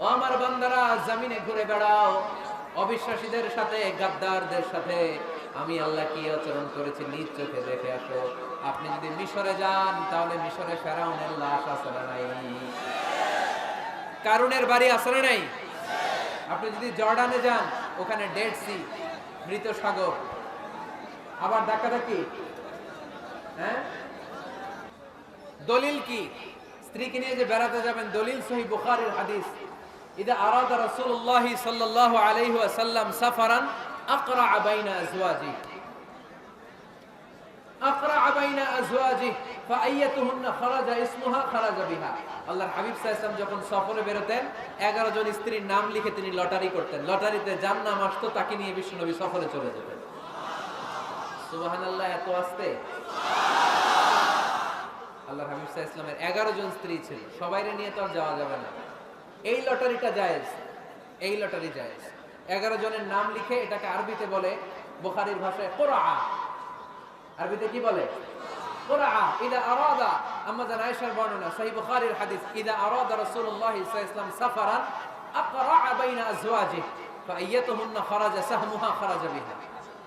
ও আমার বান্দারা, জমিনে ঘুরে বেড়াও। অবিশ্বাসীদের সাথে, গাদ্দারদের সাথে। আমি আল্লাহ কি আচরণ করেছি নিজ চোখে দেখে আসো। আপনি যদি মিশরে যান, তাহলে মিশরে ফেরাউনের লাশ না নাই? কারুনের বাড়ি না নাই? আপনি যদি জর্ডানে যান, ওখানে ডেড সি, মৃত সাগর। আবার ধাক্কা ধাক্কি হ্যাঁ? দলিল কি? স্ত্রীকে নিয়ে যে বেড়াতে যাবেন, দলিল সহি বুখারীর হাদিস। ফাআইয়াতুহুন্না খারাজা ইসমুহা খারাজা বিহা আল্লাহর হাবিব সাল্লাল্লাহু যখন সফরে বেরোতেন 11 জন স্ত্রীর নাম লিখে তিনি লটারি করতেন। লটারিতে যার নাম আসতো তাকে নিয়ে বিশ্বনবী সফরে চলে যেতেন। সুবহানাল্লাহ, এত আসতে? আল্লাহ এগারো জন স্ত্রী ছিল। সবাই নিয়ে তো আর যাওয়া যাবে না। এই লটারিটা জায়েজ, এই লটারি জায়েজ। এগারো জনের নাম লিখে এটাকে আরবিতে বলে বুখারীর ভাষায় কোরআ। আরবিতে কি বলে?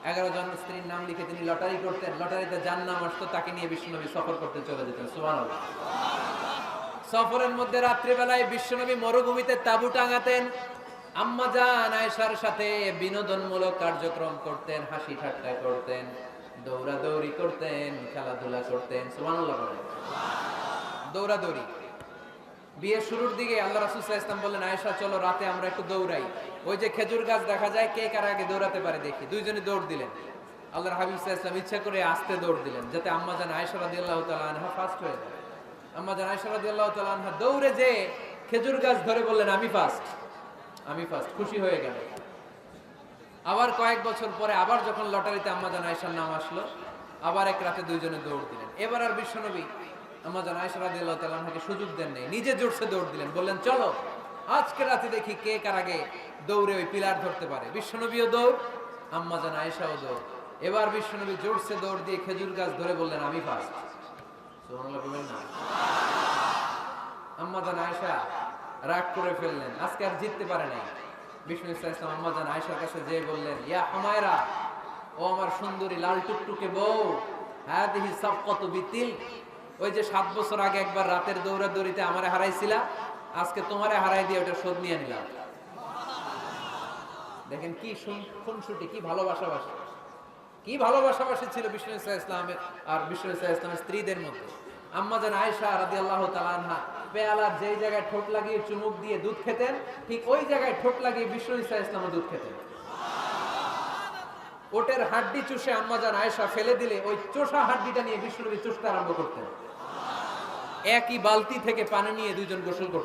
এগারো স্ত্রীর নাম লিখে তিনি লটারি করতেন, লটারিতে যার নাম তাকে নিয়ে বিশ্বনবী সফর করতে চলে যেতেন, সুবহানাল্লাহ। সফরের মধ্যে রাত্রিবেলায় বিশ্বনবী মরুভূমিতে তাঁবু টাঙাতেন। আম্মা জান আয়েশার সাথে বিনোদনমূলক কার্যক্রম করতেন, হাসি ঠাট্টা করতেন, দৌড়াদৌড়ি করতেন, খেলাধুলা করতেন। সুবহানাল্লাহ দৌড়াদৌড়ি। বিয়ে শুরুর দিকে আল্লাহ রাসূল ওয়াসাল্লাম বললেন আয়েশা, চলো রাতে আমরা একটু দৌড়াই। ওই যে খেজুর গাছ দেখা যায়, কে কার আগে দৌড়াতে পারে দেখি। দুইজনে দৌড় দিলেন। আল্লাহ হাবিব ওয়াসাল্লাম ইচ্ছা করে আস্তে দৌড় দিলেন, যাতে আম্মা জান আয়েশা রাদিয়াল্লাহু তাআলা আনহা ফার্স্ট হয়ে যায়। আম্মা জান আনহা দৌড়ে যে খেজুর গাছ ধরে বললেন, আমি ফার্স্ট আমি ফার্স্ট খুশি হয়ে গেল। আবার কয়েক বছর পরে আবার যখন লটারিতে আম্মা জান আয়েশার নাম আসলো, আবার এক রাতে দুইজনে দৌড় দিলেন। এবার আর বিশ্বনবী আম্মা জান আয়েশা রাদিয়াল্লাহু তাআলা সুযোগ দেন নাই, নিজে জোরসে দৌড় দিলেন, বললেন, চলো, আজকে রাতে দেখি কে কার আগে দৌড়ে ওই পিলার ধরতে পারে। বিশ্বনবীও দৌড় আম্মা জান আয়েশাও দৌড়। এবার বিশ্বনবী জোরসে দৌড় দিয়ে খেজুর গাছ ধরে বললেন, আমি ফার্স্ট সুবহানাল্লাহ বলবেন না। আম্মা জান আয়েশা রাগ করে ফেললেন। আজকে আর জিততে পারে নাই। বিষ্ণু জান কাছে বললেন, ইয়া হুমায়রা, ও আমার সুন্দরী লাল টুকটুকে বউ হ্যাঁ দেখি সব কত বিতিল। ওই যে সাত বছর আগে একবার রাতের আমারে হারাইছিলা, আজকে তোমারে হারাই দিয়ে ওটা শোধ নিয়ে নিলাম। দেখেন কি খুনসুটি, কি কি ছিল বিষ্ণু ইসলামের আর বিষ্ণু ইসলামের স্ত্রীদের মধ্যে। আম্মা জান আয়েশা রাদিয়াল্লাহু তাআলা আনহা পেয়ালার যেই জায়গায় ঠোঁট লাগিয়ে চুমুক দিয়ে দুধ খেতেন, ঠিক ওই জায়গায় ঠোঁট লাগিয়ে বিশ্ব ইসা ইসলামও দুধ খেতেন। ওটের হাড্ডি চুষে আম্মাজান আয়েশা ফেলে দিলে ওই চোষা হাড্ডিটা নিয়ে বিষ্ণুনবী চুষতে আরম্ভ করতেন। একই বালতি থেকে পানি নিয়ে দুজন গোসল করতেন।